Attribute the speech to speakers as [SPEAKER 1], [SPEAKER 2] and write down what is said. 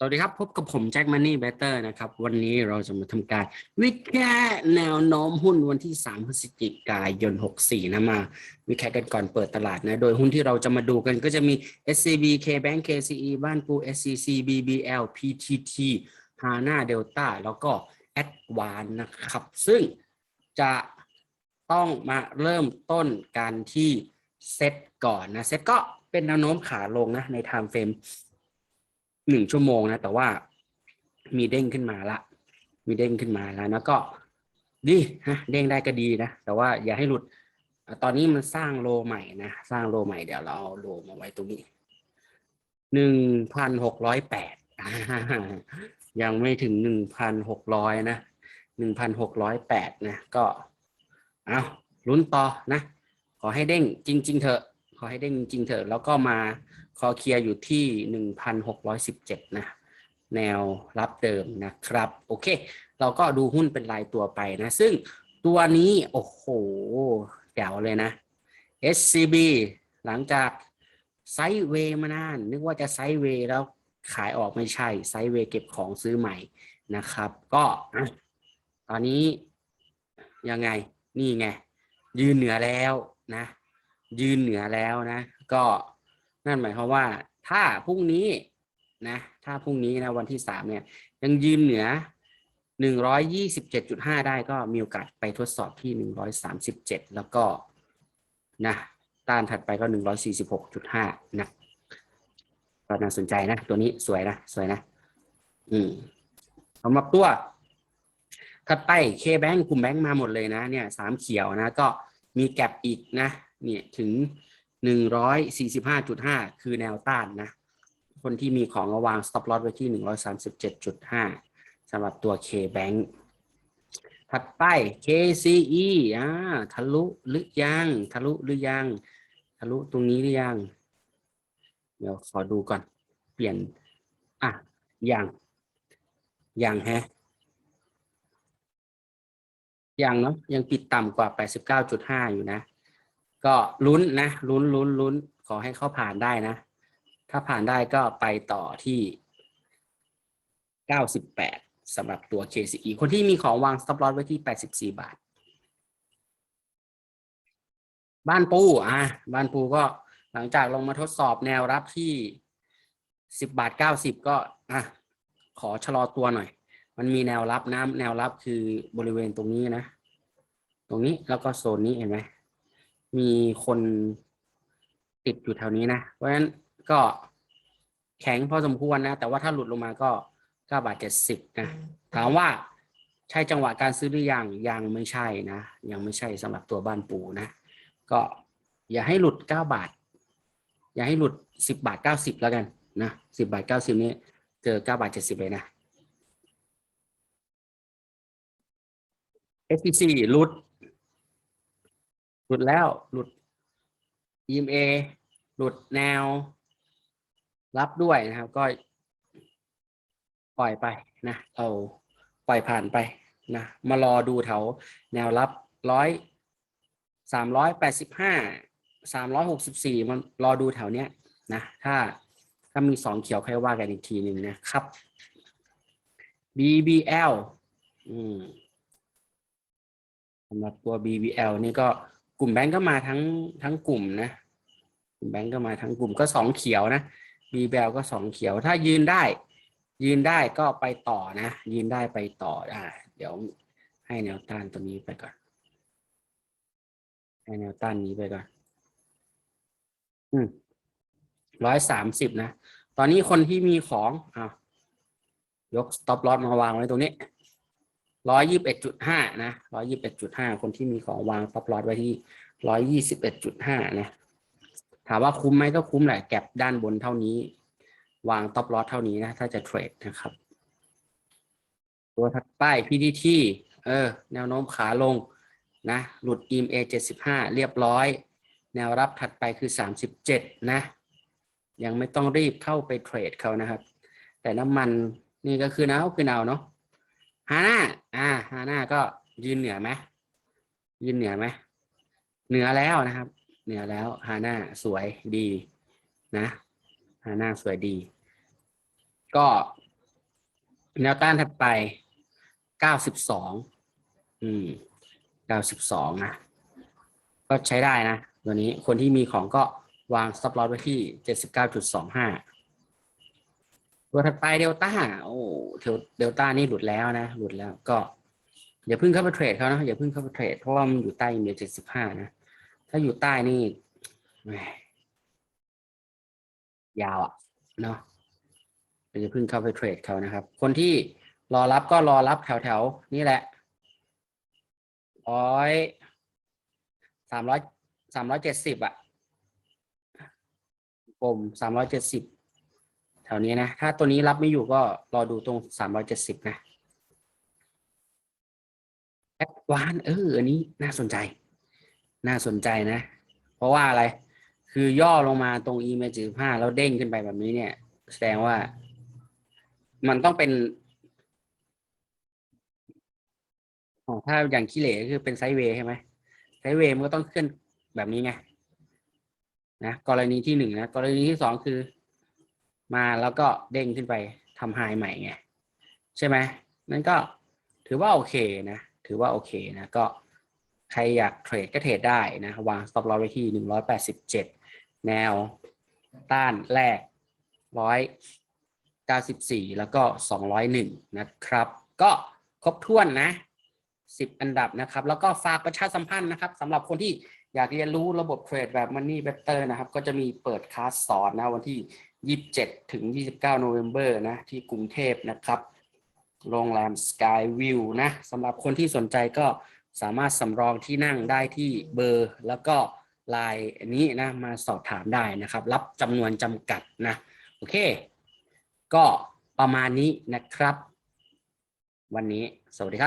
[SPEAKER 1] สวัสดีครับ พบกับผมแจ็คมันนี่เบเตอร์นะครับ วันนี้เราจะมาทำการ วิเคราะห์แนวโน้มหุ้นวันที่ 3 พฤศจิกายน 64 นะมา วิเคราะห์กันก่อนเปิดตลาดนะ โดยหุ้นที่เราจะมาดูกันก็จะมี SCB KBank KCE บ้านปู SCC BBL PTT HANA Delta แล้วก็ Advan นะครับ ซึ่งจะต้องมาเริ่มต้นกันที่เซตก่อนนะ เซตก็เป็นแนวโน้มขาลงนะใน time frame หนึ่งชั่วโมงนะแต่ว่ามีเด้งขึ้นมาละ มีเด้งขึ้นมาแล้วแล้วก็ดีฮะเด้งได้ก็ดีนะ แต่ว่าอย่าให้หลุด ตอนนี้มันสร้างโลใหม่นะสร้างโลใหม่เดี๋ยวเราเอาโลมาไว้ตรงนี้หนึ่งพันหกร้อยแปดยังไม่ถึงหนึ่งพันหกร้อยนะหนึ่งพันหกร้อยแปดนะก็เอาลุ้นต่อนะ ขอให้เด้งจริง ๆ เถอะ ขอให้เด้งจริง ๆ เถอะแล้วก็มา คอเคลียร์อยู่ที่หนึ่งพันหกร้อยสิบเจ็ดนะ แนวรับเดิมนะครับ โอเค เราก็ดูหุ้นเป็นรายตัวไปนะ ซึ่งตัวนี้ โอ้โหแจ๋วเลยนะ SCB หลังจากไซด์เวย์มานาน นึกว่าจะไซด์เวย์แล้วขายออกไม่ใช่ ไซด์เวย์เก็บของซื้อใหม่นะครับ ก็ตอนนี้ยังไงนี่ไง ยืนเหนือแล้วนะ ยืนเหนือแล้วนะ ก็ นั่นหมายความว่า ถ้าพรุ่งนี้นะถ้าพรุ่งนี้นะวันที่สามเนี่ย ยังยืนเหนือหนึ่งร้อยยี่สิบเจ็ดจุดห้าได้ก็มีโอกาสไปทดสอบที่หนึ่งร้อยสามสิบเจ็ดแล้วก็นะต้านถัดไปก็หนึ่งร้อยสี่สิบหกจุดห้านะก็น่าสนใจนะ ตัวนี้สวยนะ สวยนะ อืมสำหรับตัวถัดไปเคแบงกลุ่มแบงค์มาหมดเลยนะ เนี่ยสามเขียวนะ ก็มีแก็บอีกนะ เนี่ยถึง หนึ่งร้อยสี่สิบห้าจุดห้าคือแนวต้านนะ คนที่มีของระวาง stop loss ไว้ที่หนึ่งร้อยสามสิบเจ็ดจุดห้าสำหรับตัว K-Bank ถัดไป KCE อ่าทะลุหรือยัง ทะลุหรือยัง ทะลุตรงนี้หรือยัง เดี๋ยวขอดูก่อน เปลี่ยน อะ ยัง ยังแฮะ ยังเนาะ ยังปิดต่ำกว่า 89.5 อยู่นะ ก็ลุ้นนะลุ้นลุ้นลุ้นขอให้เขาผ่านได้นะ ถ้าผ่านได้ก็ไปต่อที่98สำหรับตัว KCE คนที่มีของวาง stop loss ไว้ที่84บาท บ้านปูอะบ้านปูก็หลังจากลงมาทดสอบแนวรับที่10บาท90ก็อะขอชะลอตัวหน่อย มันมีแนวรับนะแนวรับคือบริเวณตรงนี้นะ ตรงนี้แล้วก็โซนนี้เห็นไหม มีคนติดอยู่แถวนี้นะ เพราะฉะนั้นก็แข็งพอสมควรนะ แต่ว่าถ้าหลุดลงมาก็เก้าบาทเจ็ดสิบนะ ถามว่าใช่จังหวะการซื้อหรือยังยังไม่ใช่นะ ยังไม่ใช่สำหรับตัวบ้านปูนะ ก็อย่าให้หลุดเก้าบาท อย่าให้หลุดสิบบาทเก้าสิบแล้วกันนะสิบาทเก้าสิบนี้เจอเก้าบาทเจ็ดสิบเลยนะ SPC หลุด หลุดแล้วหลุด EMA หลุดแนว รับด้วยนะครับ ก็ ปล่อยไปนะเอาปล่อยผ่านไปนะมารอดูแถวแนวรับร้อยสามร้อยแปดสิบห้าสามร้อยหกสิบสี่มันรอดูแถวเนี้ยนะถ้าถ้ามีสองเขียวค่อยว่ากันอีกทีหนึ่งนะครับ BBL อืมสำหรับตัว BBL นี่ก็ กลุ่มแบงก์ก็มาทั้งทั้งกลุ่มนะกลุ่มแบงก์ก็มาทั้งกลุ่มก็สองเขียวนะ BBL ก็สองเขียว ถ้ายืนได้ ยืนได้ก็ไปต่อนะ ยืนได้ไปต่ออ่าเดี๋ยวให้แนวต้านตัวนี้ไปก่อน ให้แนวต้านนี้ไปก่อน อืมร้อยสามสิบนะ ตอนนี้คนที่มีของอ่ายก stop loss มาวางไว้ตรงนี้ ร้อยยี่สิบเอ็ดจุดห้านะร้อยยี่สิบเอ็ดจุดห้าคนที่มีของวางต็อปลอตไว้ที่ร้อยยี่สิบเอ็ดจุดห้านะถามว่าคุ้มไหมก็คุ้มแหละแก็บด้านบนเท่านี้ วางต็อปลอตเท่านี้นะ ถ้าจะเทรดนะครับ ตัวถัดไป PTT เออ แนวโน้มขาลงนะ หลุด EMA เจ็ดสิบห้าเรียบร้อย แนวรับถัดไปคือสามสิบเจ็ดนะ ยังไม่ต้องรีบเข้าไปเทรดเขานะครับ แต่น้ำมันนี่ก็คือนาคือนาเนาะ ฮาน่าอ่าฮาน่าก็ยืนเหนือไหมยืนเหนือไหมเหนือแล้วนะครับ เหนือแล้วฮาน่าสวยดี นะฮาน่าสวยดี ก็ แนวต้านถัดไปเก้าสิบสองอืมเก้าสิบสองนะก็ใช้ได้นะ ตัวนี้คนที่มีของก็วาง stop loss ไว้ที่เจ็ดสิบเก้าจุดสองห้า ตัวถัดไปเดลต้าโอ้เดลต้านี่หลุดแล้วนะ หลุดแล้วก็อย่าเพิ่งเข้าไปเทรดเขานะอย่าเพิ่งเข้าไปเทรดเพราะว่ามันอยู่ใต้อินเดียเจ็ดสิบห้านะ ถ้าอยู่ใต้นี่แหมยาวอะเนาะอย่าเพิ่งเข้าไปเทรดเขานะครับ คนที่รอรับก็รอรับแถวๆนี่แหละร้อยสามร้อยสามร้อยเจ็ดสิบอะกลมสามร้อยเจ็ดสิบ แถวนี้นะ ถ้าตัวนี้รับไม่อยู่ก็รอดูตรงสามร้อยเจ็ดสิบนะแอดวานเอออันนี้น่าสนใจ น่าสนใจนะ เพราะว่าอะไร คือย่อลงมาตรงอีเมจิห้าแล้วเด้งขึ้นไปแบบนี้เนี่ย แสดงว่า มันต้องเป็นอถ้าอย่างขี้เหร่คือเป็นไซด์เวย์ใช่ไหมไซด์เวย์มันก็ต้องขึ้นแบบนี้ไงนะกรณีที่หนึ่งนะกรณีที่สองคือ มาแล้วก็เด้งขึ้นไปทำไฮใหม่ไงใช่ไหมนั่นก็ถือว่าโอเคนะ ถือว่าโอเคนะ ก็ใครอยากเทรดก็เทรดได้นะ วาง stop loss ไว้ที่หนึ่งร้อยแปดสิบเจ็ดแนวต้านแรกร้อยเก้าสิบสี่แล้วก็สองร้อยหนึ่งนะครับ ก็ครบถ้วนนะสิบอันดับนะครับ แล้วก็ฝากประชาสัมพันธ์นะครับสำหรับคนที่อยากเรียนรู้ระบบเทรดแบบ Money Better นะครับ ก็จะมีเปิดคลาสสอนนะวันที่ 27 ถึง 29 โนเวม ber นะ ที่กรุงเทพนะครับ โรงแรม Sky View นะสำหรับคนที่สนใจก็สามารถสำรองที่นั่งได้ที่เบอร์ แล้วก็ไลน์นี้นะมาสอบถามได้นะครับ รับจำนวนจำกัดนะ โอเค ก็ประมาณนี้นะครับ วันนี้สวัสดีครับ